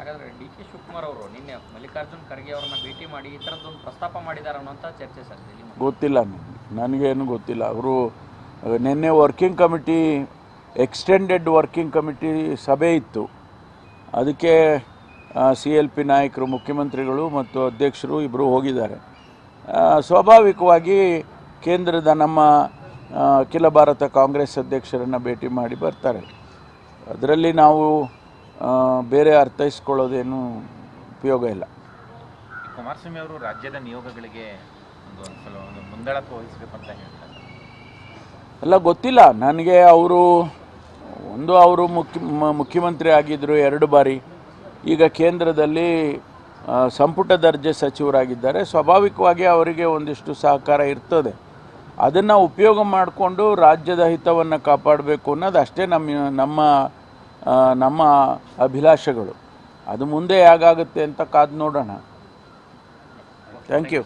ಹಾಗಾದ್ರೆ D K Shivakumar ಅವರು ನಿನ್ನೆ ಮಲ್ಲಿಕಾರ್ಜುನ್ ಖರ್ಗೆ ಅವರನ್ನ ಭೇಟಿ ಮಾಡಿ ಈ ಥರದ್ದೊಂದು ಪ್ರಸ್ತಾಪ ಮಾಡಿದ್ದಾರೆ ಅನ್ನೋಂಥ ಚರ್ಚೆ ಸರ್ ಗೊತ್ತಿಲ್ಲ ನನಗೆ ನನಗೇನು ಗೊತ್ತಿಲ್ಲ. ಅವರು ನಿನ್ನೆ working committee extended working committee ಸಭೆ ಇತ್ತು. ಅದಕ್ಕೆ ಸಿ ಎಲ್ ಪಿ ನಾಯಕರು, ಮುಖ್ಯಮಂತ್ರಿಗಳು ಮತ್ತು ಅಧ್ಯಕ್ಷರು ಇಬ್ಬರು ಹೋಗಿದ್ದಾರೆ. ಸ್ವಾಭಾವಿಕವಾಗಿ ಕೇಂದ್ರದ ನಮ್ಮ ಅಖಿಲ ಭಾರತ ಕಾಂಗ್ರೆಸ್ ಅಧ್ಯಕ್ಷರನ್ನು ಭೇಟಿ ಮಾಡಿ ಬರ್ತಾರೆ. ಅದರಲ್ಲಿ ನಾವು ಬೇರೆ ಅರ್ಥೈಸ್ಕೊಳ್ಳೋದೇನು ಉಪಯೋಗ ಇಲ್ಲ. ಕುಮಾರಸ್ವಾಮಿ ಅವರು ರಾಜ್ಯದ ನಿಯೋಗಗಳಿಗೆ ವಹಿಸಬೇಕು ಅಂತ ಹೇಳ್ತಾರೆ. ಎಲ್ಲ ಗೊತ್ತಿಲ್ಲ. ನನಗೆ ಅವರು ಒಂದು ಅವರು ಮುಖ್ಯ ಮುಖ್ಯಮಂತ್ರಿ ಆಗಿದ್ದರು ಎರಡು ಬಾರಿ. ಈಗ ಕೇಂದ್ರದಲ್ಲಿ ಸಂಪುಟ ದರ್ಜೆ ಸಚಿವರಾಗಿದ್ದಾರೆ. ಸ್ವಾಭಾವಿಕವಾಗಿ ಅವರಿಗೆ ಒಂದಿಷ್ಟು ಸಹಕಾರ ಇರ್ತದೆ. ಅದನ್ನು ಉಪಯೋಗ ಮಾಡಿಕೊಂಡು ರಾಜ್ಯದ ಹಿತವನ್ನು ಕಾಪಾಡಬೇಕು ಅನ್ನೋದು ಅಷ್ಟೇ ನಮ್ಮ ನಮ್ಮ ನಮ್ಮ ಅಭಿಲಾಷೆಗಳು. ಅದು ಮುಂದೆ ಹೇಗಾಗುತ್ತೆ ಅಂತ ಕಾದು ನೋಡೋಣ. Thank you